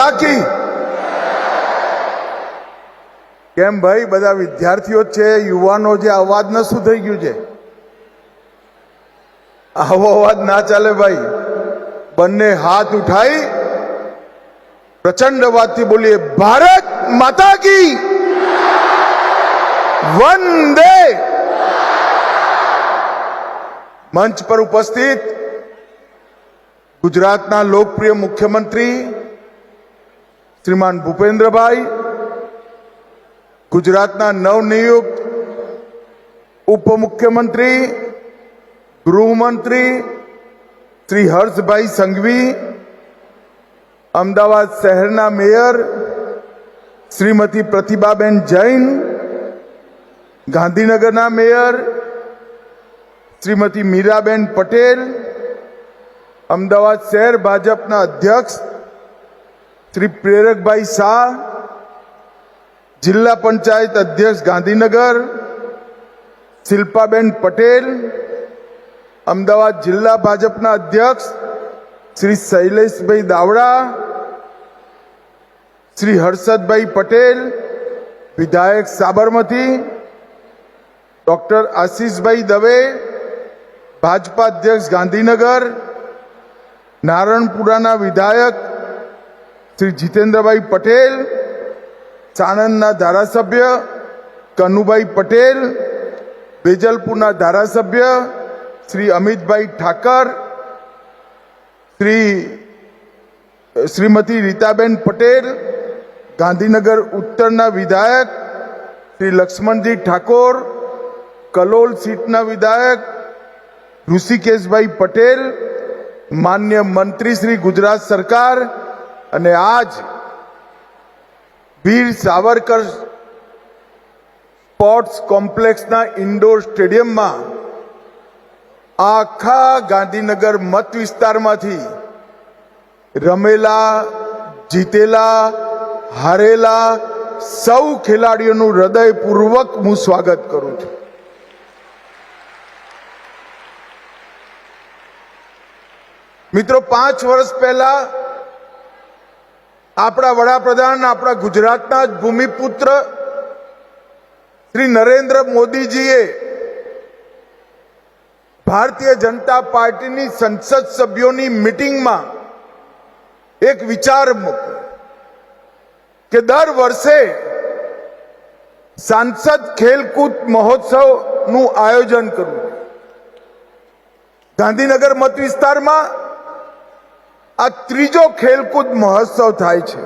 માતા કેમ ભાઈ, બધા વિદ્યાર્થીઓ છે, યુવાનો જે અવાજ ન શું થઈ ગયું છે. આવો અવાજ ના ચાલે ભાઈ. બંને હાથ ઉઠાઈ પ્રચંડ અવાજથી બોલીએ, ભારત માતા કી! વંદે! મંચ પર ઉપસ્થિત ગુજરાતના લોકપ્રિય મુખ્યમંત્રી શ્રીમાન ભૂપેન્દ્રભાઈ, ગુજરાતના નવનિયુક્ત ઉપમુખ્યમંત્રી, ગૃહમંત્રી શ્રી હર્ષભાઈ સંઘવી, અમદાવાદ શહેરના મેયર શ્રીમતી પ્રતિભાબેન જૈન, ગાંધીનગરના મેયર શ્રીમતી મીરાબેન પટેલ, અમદાવાદ શહેર ભાજપના અધ્યક્ષ શ્રી પ્રેરકભાઈ શાહ, જિલ્લા પંચાયત અધ્યક્ષ ગાંધીનગર, શિલ્પાબેન પટેલ, અમદાવાદ જિલ્લા ભાજપના અધ્યક્ષ શ્રી શૈલેષભાઈ દાવડા, શ્રી હર્ષદભાઈ પટેલ, વિધાયક સાબરમતી, ડોક્ટર આશીષભાઈ દવે, ભાજપા અધ્યક્ષ ગાંધીનગર, નારણપુરાના વિધાયક શ્રી જીતેન્દ્રભાઈ પટેલ સાણંદના ધારાસભ્ય કનુભાઈ પટેલ વેજલપુરના ધારાસભ્ય શ્રી અમિતભાઈ ઠાકર, શ્રી, શ્રીમતી રીતાબેન પટેલ, ગાંધીનગર ઉત્તરના વિધાયક શ્રી લક્ષ્મણજી ઠાકોર, કલોલ સીટના વિધાયક ઋષિકેશભાઈ પટેલ, માન્ય મંત્રી શ્રી ગુજરાત સરકાર અને આજ વીર સાવરકર સ્પોર્ટ્સ કોમ્પ્લેક્સના ઇન્ડોર સ્ટેડિયમમાં આખા ગાંધીનગર મત વિસ્તારમાંથી રમેલા, જીતેલા, હારેલા સૌ ખેલાડીઓનું હૃદયપૂર્વક હું સ્વાગત કરું છું. મિત્રો, પાંચ વર્ષ પહેલા આપણા વડાપ્રધાન, આપણા ગુજરાતના જ ભૂમિપુત્ર શ્રી નરેન્દ્ર મોદીજીએ ભારતીય જનતા પાર્ટીની સંસદ સભ્યોની મિટિંગમાં એક વિચાર મૂક્યો કે દર વર્ષે સાંસદ ખેલકૂદ મહોત્સવનું આયોજન કરવું. ગાંધીનગર મત વિસ્તારમાં આ ત્રીજો ખેલકૂદ મહોત્સવ થાય છે.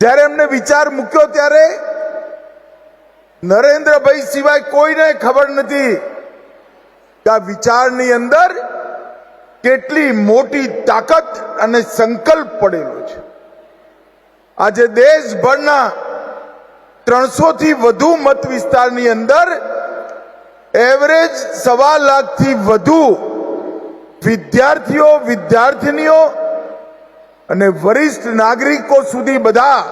જ્યારે એમને વિચાર મૂક્યો ત્યારે નરેન્દ્રભાઈ સિવાય કોઈને ખબર નથી કે આ વિચારની અંદર કેટલી મોટી તાકાત અને સંકલ્પ પડેલો છે. આજે દેશભરના ત્રણસો થી વધુ મત વિસ્તારની અંદર એવરેજ સવા લાખથી વધુ વિદ્યાર્થીઓ, વિદ્યાર્થિનીઓ અને વરિષ્ઠ નાગરિકો સુધી બધા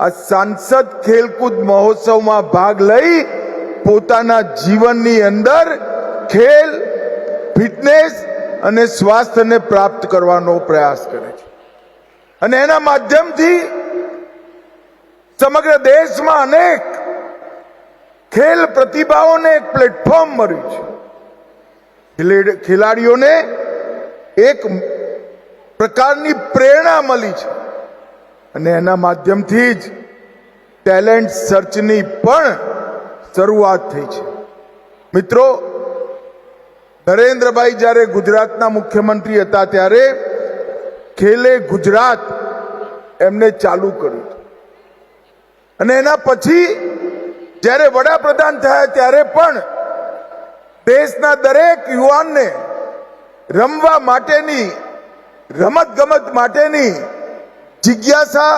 આ સાંસદ ખેલકૂદ મહોત્સવમાં ભાગ લઈ પોતાના જીવનની અંદર ખેલ, ફિટનેસ અને સ્વાસ્થ્યને પ્રાપ્ત કરવાનો પ્રયાસ કરે છે. અને એના માધ્યમથી સમગ્ર દેશમાં અનેક ખેલ પ્રતિભાઓને એક પ્લેટફોર્મ મળ્યું છે. ખેલાડીઓને એક પ્રકારની પ્રેરણા મળી છે. અને એના માધ્યમથી જ ટેલેન્ટ સર્ચની પણ શરૂઆત થઈ છે. મિત્રો, નરેન્દ્રભાઈ જ્યારે ગુજરાતના મુખ્યમંત્રી હતા ત્યારે ખેલે ગુજરાત એમને ચાલુ કર્યું અને એના પછી જ્યારે વડાપ્રધાન થયા ત્યારે પણ દેશના દરેક યુવાનને રમવા માટેની રમત ગમત માટેની જિજ્ઞાસા,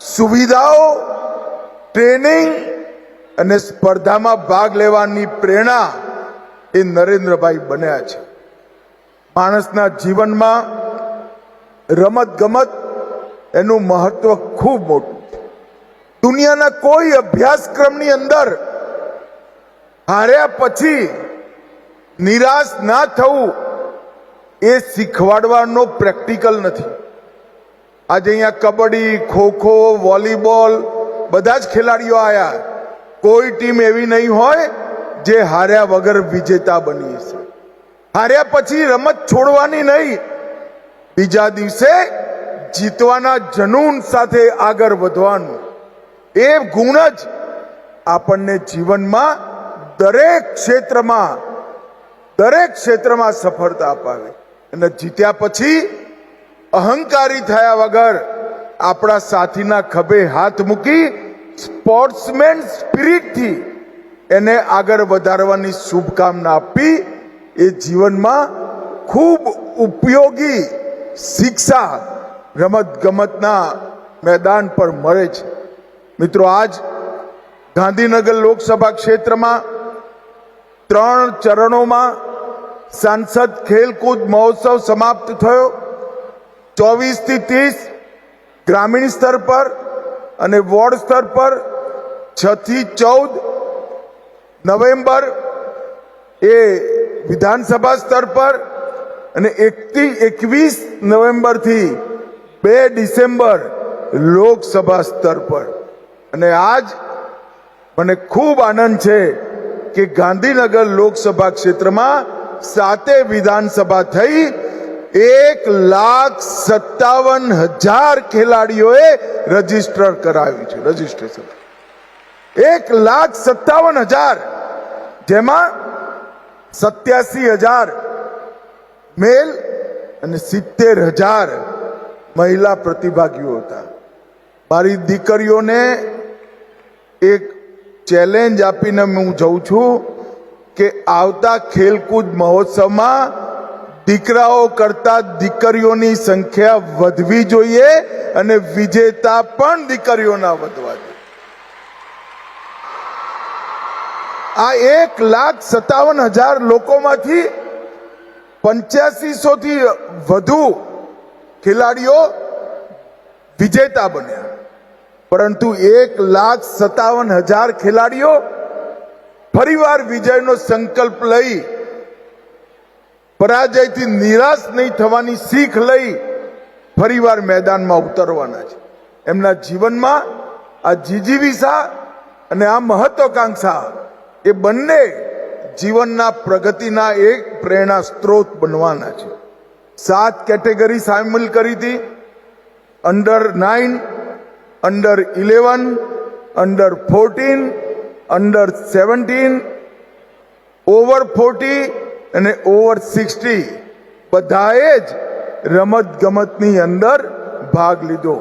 સુવિધાઓ, ટ્રેનિંગ અને સ્પર્ધામાં ભાગ લેવાની પ્રેરણા એ નરેન્દ્રભાઈ બન્યા છે. માણસના જીવનમાં રમત ગમત એનું મહત્વ ખૂબ મોટું છે. દુનિયાના કોઈ અભ્યાસક્રમની અંદર હાર્યા પછી નિરાશ ના થવું એ શીખવાડવાનો પ્રેક્ટિકલ નથી. આજે અહીંયા કબડ્ડી, ખોખો, વોલીબોલ બધા જ ખેલાડીઓ આવ્યા કોઈ ટીમ એવી નહીં હોય જે હાર્યા વગર વિજેતા બની હશે હાર્યા પછી રમત છોડવાની નહીં. બીજા દિવસે જીતવાના જનૂન સાથે આગળ વધવાનું. એ ગુણ જ આપણને જીવનમાં દરેક ક્ષેત્રમાં દરેક ક્ષેત્રમાં સફળતા અપાવે. અને જીત્યા પછી અહંકારી થયા વગર આપણા સાથીના ખભે હાથ મૂકી સ્પોર્ટ્સમેન સ્પિરિટથી એને આગળ વધારવાની શુભકામના આપી. એ જીવનમાં ખૂબ ઉપયોગી શિક્ષા રમત ગમતના મેદાન પર મળે છે. મિત્રો, આજ ગાંધીનગર લોકસભા ક્ષેત્રમાં ત્રણ ચરણોમાં સાંસદ ખેલકૂદ મહોત્સવ સમાપ્ત થયો. ચોવીસથી ત્રીસ ગ્રામીણ સ્તર પર અને વોર્ડ સ્તર પર છ થી ચૌદ નવેમ્બર એ વિધાનસભા સ્તર પર અને એકથી એકવીસ નવેમ્બરથી બે ડિસેમ્બર લોકસભા સ્તર પર. અને આજ મને ખૂબ આનંદ છે કે ગાંધીનગર લોકસભા ક્ષેત્રમાં સાતે વિધાનસભા થઈ, એક લાખ સત્તાવન હજાર ખેલાડીઓએ રજિસ્ટર કરાવ્યું છે, રજીસ્ટ્રેશન. એક લાખ સત્તાવન હજાર, જેમાં સત્યાસી હજાર મેલ અને સિત્તેર હજાર મહિલા પ્રતિભાગીઓ હતા. મારી દીકરીઓને એક ચેલેન્જ આપીને હું જઉં છું કે આવતા ખેલકૂદ મહોત્સવમાં દીકરાઓ કરતા દીકરીઓની સંખ્યા વધવી જોઈએ અને વિજેતા પણ દીકરીઓના વધવા જોઈએ. આ એક લાખ સત્તાવન હજાર લોકોમાંથી પંચ્યાસીસો થી વધુ ખેલાડીઓ વિજેતા બન્યા. પરંતુ એક લાખ સત્તાવન હજાર ખેલાડીઓ ફરીવાર વિજયનો સંકલ્પ લઈ, પરાજયથી નિરાશ નહીં થવાની શીખ લઈ ફરીવાર મેદાનમાં ઉતરવાના છે. એમના જીવનમાં આ જીજીવિષા અને આ મહત્વાકાંક્ષા એ બંને જીવનના પ્રગતિના એક પ્રેરણા સ્ત્રોત બનવાના છે. સાત કેટેગરી સામેલ કરી હતી. Under nine under eleven under fourteen under seventeen over forty અને ઓવર સિક્સટી બધાએ જ રમત ગમતની અંદર ભાગ લીધો.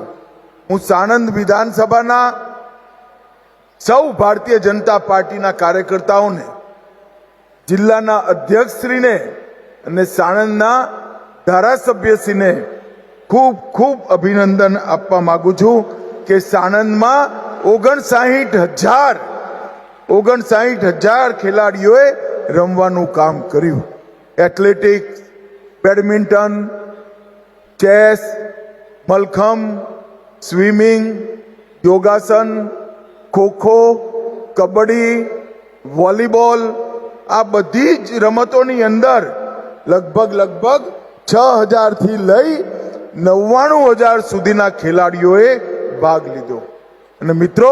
હું સાણંદ વિધાનસભાના સૌ ભારતીય જનતા પાર્ટીના કાર્યકર્તાઓને, જિલ્લાના અધ્યક્ષશ્રીને અને સાણંદના ધારાસભ્યશ્રીને ખૂબ ખૂબ અભિનંદન આપવા માગું છું. કે સાણંદમાં ઓગણસાહીઠ હજાર ઓગણસાહીઠ હજાર ખેલાડીઓએ રમવાનું કામ કર્યું. Athletics badminton chess mallakhamb swimming yogasana, kho kho, kabaddi, volleyball, આ બધી જ રમતોની અંદર લગભગ લગભગ છ હજારથી લઈ નવ્વાણું હજાર સુધીના ખેલાડીઓએ ભાગ લીધો. અને મિત્રો,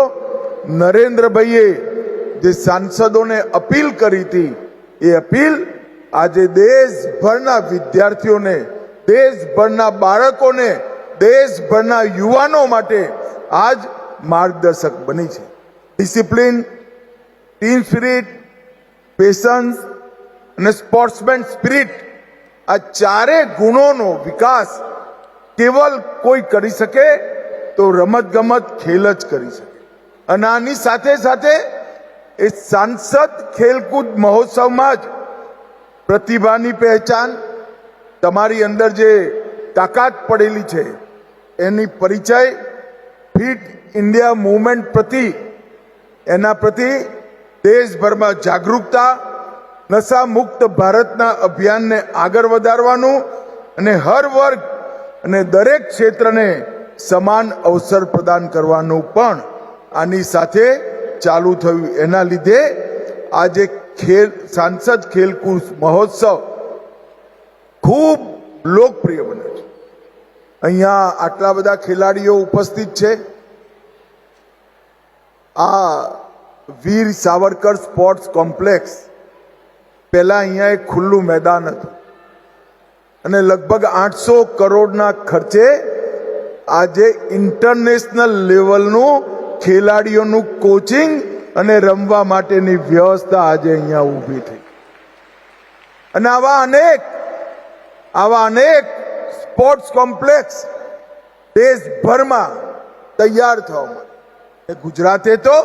નરેન્દ્રભાઈએ જે સાંસદોને અપીલ કરી હતી, એ અપીલ આજે દેશભરના વિદ્યાર્થીઓને, દેશભરના બાળકોને, દેશભરના યુવાનો માટે આજ માર્ગદર્શક બની છે. ડિસિપ્લિન, ટીમ સ્પિરિટ, પેશન્સ અને સ્પોર્ટ્સમેન સ્પિરિટ આ ચારે ગુણોનો વિકાસ કેવલ કોઈ કરી શકે તો રમત ગમત ખેલ જ કરી શકે. અને આની સાથે સાથે એ સાંસદ ખેલકૂદ મહોત્સવમાં જ પ્રતિભાની પહેચાન, તમારી અંદર જે તાકાત પડેલી છે, એની પરિચય ફિટ ઇન્ડિયા મુવમેન્ટ પ્રતિ, એના પ્રતિ દેશભરમાં જાગૃતતા નશા મુક્ત ભારતના અભિયાનને આગળ વધારવાનું અને હર વર્ગ અને દરેક ક્ષેત્રને સમાન અવસર પ્રદાન કરવાનું પણ આની સાથે ચાલુ થયું. એના લીધે આજે ખેલ, સાંસદ ખેલકૂદ મહોત્સવ ખૂબ લોકપ્રિય બને છે. અહીંયા આટલા બધા ખેલાડીઓ ઉપસ્થિત છે. આ વીર સાવરકર સ્પોર્ટ્સ કોમ્પ્લેક્સ પહેલાં અહીંયા એક ખુલ્લું મેદાન હતું. અને લગભગ આઠસો કરોડના ખર્ચે આજે ઇન્ટરનેશનલ લેવલનું ખેલાડીઓનું કોચિંગ અને રમવા માટેની વ્યવસ્થા આજે અહીંયા ઊભી થઈ. અને આવા અનેક આવા અનેક સ્પોર્ટ્સ કોમ્પ્લેક્સ દેશભરમાં તૈયાર થવામાં ગુજરાતે તો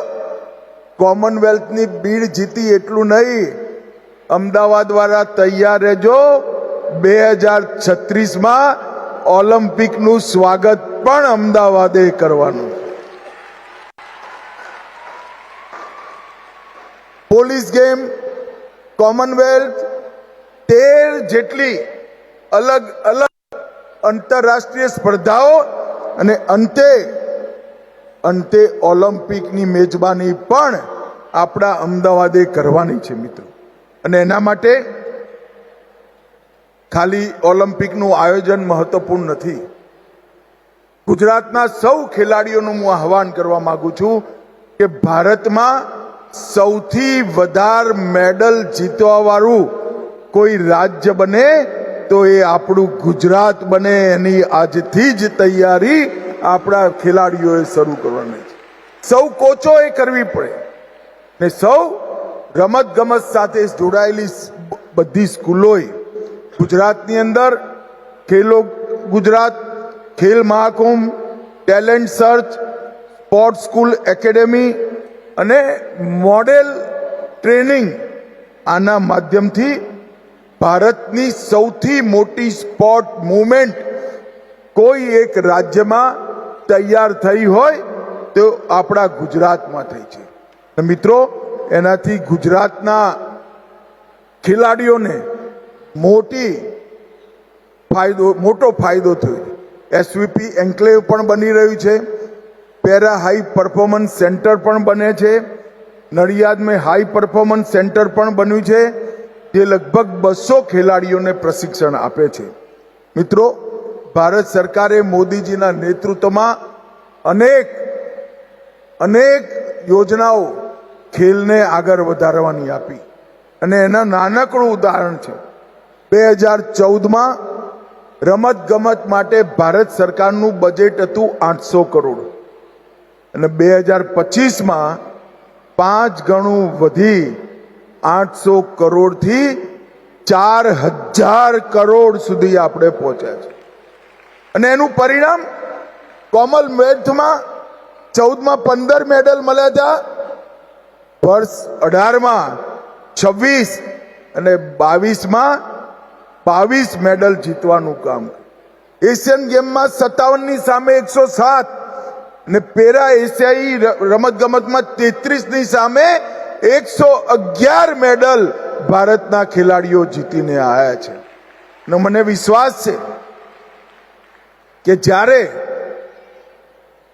કોમનવેલ્થની બીડ જીતી એટલું નહીં, અમદાવાદ વાળા તૈયાર રહેજો. બે હજાર છત્રીસમાં ઓલિમ્પિકનું સ્વાગત પણ અમદાવાદે કરવાનું પોલીસ ગેમ, કોમનવેલ્થ, તેર જેટલી અલગ અલગ આંતરરાષ્ટ્રીય સ્પર્ધાઓ અને અંતે અંતે ઓલિમ્પિકની મેજબાની પણ આપણા અમદાવાદે કરવાની છે મિત્રો. અને એના માટે ખાલી ઓલિમ્પિકનું આયોજન મહત્વપૂર્ણ નથી. ગુજરાતના સૌ ખેલાડીઓનું હું આહવાન કરવા માંગુ છું કે ભારતમાં સૌથી વધારે મેડલ જીતવાવાળું કોઈ રાજ્ય બને તો એ આપણું ગુજરાત બને. એની આજથી જ તૈયારી આપણા ખેલાડીઓએ શરૂ કરવાની છે. સૌ કોચો એ કરવી પડે. ને સૌ રમત ગમત સાથે જોડાયેલી બધી સ્કૂલોએ ગુજરાતની અંદર Khelo, Gujarat Khel Mahakumbh, talent search, sport school academy અને મોડેલ ટ્રેનિંગ આના માધ્યમથી ભારતની સૌથી મોટી સ્પોર્ટ મુવમેન્ટ કોઈ એક રાજ્યમાં તૈયાર થઈ હોય તો આપણા ગુજરાતમાં થઈ છે. મિત્રો, એનાથી ગુજરાતના ખેલાડીઓને મોટી ફાયદો, મોટો ફાયદો થયો એસવીપી એન્કલેવ પણ બની રહ્યું છે. પેરા હાઈ પરફોર્મન્સ સેન્ટર પણ બને છે. નડિયાદ મેં હાઈ પરફોર્મન્સ સેન્ટર પણ બન્યું છે. જે લગભગ બસો ખેલાડીઓને પ્રશિક્ષણ આપે છે. મિત્રો, ભારત સરકારે મોદીજીના નેતૃત્વમાં અનેક અનેક યોજનાઓ ખેલને આગળ વધારવાની આપી. અને એના નાનકડું ઉદાહરણ છે. બે હજાર ચૌદમાં રમત ગમત માટે ભારત સરકારનું બજેટ હતું આઠસો કરોડ. અને બે હજાર પચીસમાં પાંચ ગણું વધી આઠસો કરોડથી ચાર હજાર કરોડ સુધી આપણે પહોંચ્યા છે. અને એનું પરિણામ કોમનવેલ્થમાં ચૌદમાં પંદર મેડલ મળ્યા હતા. વર્ષ અઢારમાં છવ્વીસ અને બાવીસમાં બાવીસ મેડલ જીતવાનું કામ. એશિયન ગેમમાં સત્તાવનની સામે એકસો સાત અને પેરા એશિયાઈ રમત ગમતમાં તેત્રીસની સામે એકસો અગિયાર મેડલ ભારતના ખેલાડીઓ જીતીને આવ્યા છે. અને મને વિશ્વાસ છે કે જ્યારે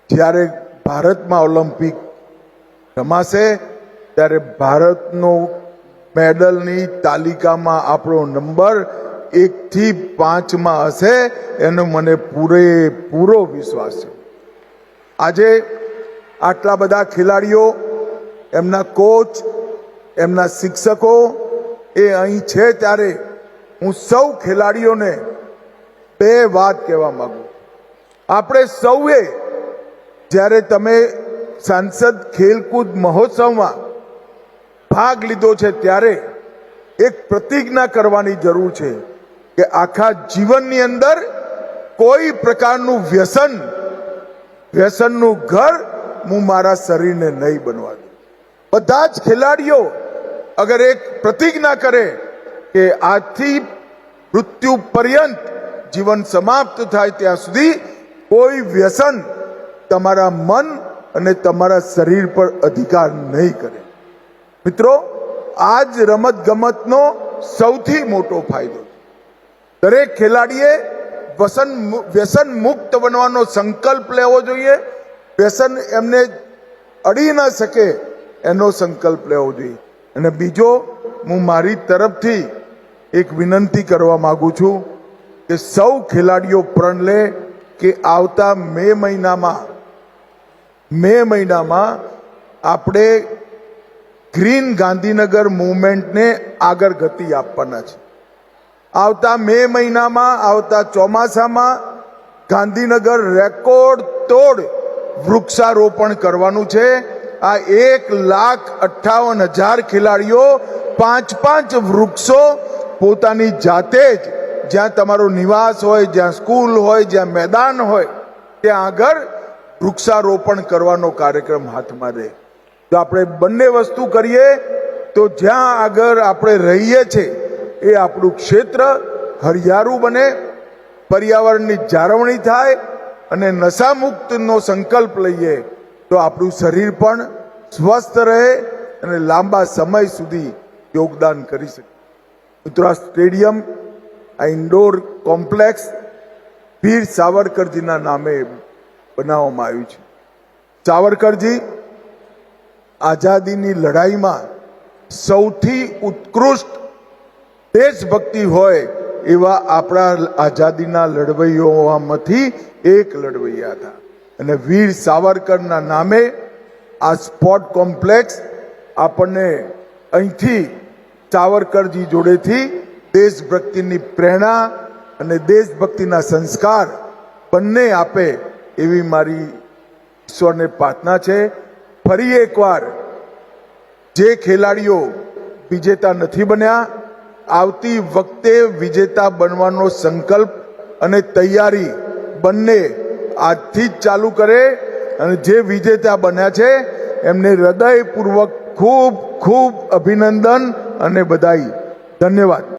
જ્યારે ભારતમાં ઓલિમ્પિક રમાશે, ત્યારે ભારતનો મેડલની તાલિકામાં આપણો નંબર એકથી પાંચમાં હશે એનો મને પૂરેપૂરો વિશ્વાસ છે. આજે આટલા બધા ખેલાડીઓ, એમના કોચ એમના શિક્ષકો, એ અહીં છે ત્યારે હું સૌ ખેલાડીઓને બે વાત કહેવા માગું આપણે સૌએ જ્યારે તમે સાંસદ ખેલકૂદ મહોત્સવમાં ભાગ લીધો છે ત્યારે એક પ્રતિજ્ઞા કરવાની જરૂર છે. કે આખા જીવનની અંદર કોઈ પ્રકારનું વ્યસન, વ્યસનનું ઘર હું મારા શરીરને નહીં બનવા દઉં. બધા જ ખેલાડીઓ અગર એક પ્રતિજ્ઞા કરે કે આજથી મૃત્યુ પર્યંત જીવન સમાપ્ત થાય ત્યાં સુધી કોઈ વ્યસન તમારા મન અને તમારા શરીર પર અધિકાર નહીં કરે. મિત્રો, આજ રમત ગમતનો સૌથી મોટો ફાયદો દરેક ખેલાડીએ વ્યસન વ્યસન મુક્ત બનવાનો સંકલ્પ લેવો જોઈએ. વ્યસન એમને અડી ન શકે એનો સંકલ્પ લેવો જોઈએ. અને બીજો, હું મારી તરફથી એક વિનંતી કરવા માગું છું કે સૌ ખેલાડીઓ પ્રણ લે કે આવતા મે મહિનામાં મે મહિનામાં આપણે ગ્રીન ગાંધીનગર મુવમેન્ટને આગળ ગતિ આપવાના છે. આવતા મે મહિનામાં, આવતા ચોમાસામાં ગાંધીનગર રેકોર્ડ તોડ વૃક્ષારોપણ કરવાનું છે. આ એક લાખ અઠ્ઠાવન હજાર ખેલાડીઓ પાંચ પાંચ વૃક્ષો પોતાની જાતે જ, જ્યાં તમારો નિવાસ હોય, જ્યાં સ્કૂલ હોય, જ્યાં મેદાન હોય, ત્યાં આગળ વૃક્ષારોપણ કરવાનો કાર્યક્રમ હાથમાં રહે. જો આપણે બંને વસ્તુ કરીએ, તો જ્યાં આગળ આપણે રહીએ છીએ એ આપણું ક્ષેત્ર હરિયાળું બને, પર્યાવરણની જાળવણી થાય અને નશામુક્તનો સંકલ્પ લઈએ તો આપણું શરીર પણ સ્વસ્થ રહે અને લાંબા સમય સુધી યોગદાન કરી શકે. મિત્રો સ્ટેડિયમ, આ ઇન્ડોર કોમ્પ્લેક્સ વીર સાવરકરજીના નામે બનાવવામાં આવ્યું છે. સાવરકરજી આઝાદીની લડાઈમાં સૌથી ઉત્કૃષ્ટ દેશભક્તિ હોય એવા આપણા આઝાદીના લડવૈયોમાંથી એક લડવૈયા હતા. અને વીર સાવરકરના નામે આ સ્પોર્ટ કોમ્પ્લેક્સ આપણને અહીંથી સાવરકરજી જોડેથી દેશભક્તિની પ્રેરણા અને દેશભક્તિના સંસ્કાર બંને આપે એવી મારી ઈશ્વરને પ્રાર્થના છે. ફરી એકવાર જે ખેલાડીઓ વિજેતા નથી બન્યા આવતી વખતે વિજેતા બનવાનો સંકલ્પ અને તૈયારી બંને આજથી જ ચાલુ કરે અને જે વિજેતા બન્યા છે, એમને હૃદયપૂર્વક ખૂબ ખૂબ અભિનંદન અને બધાઈ ધન્યવાદ.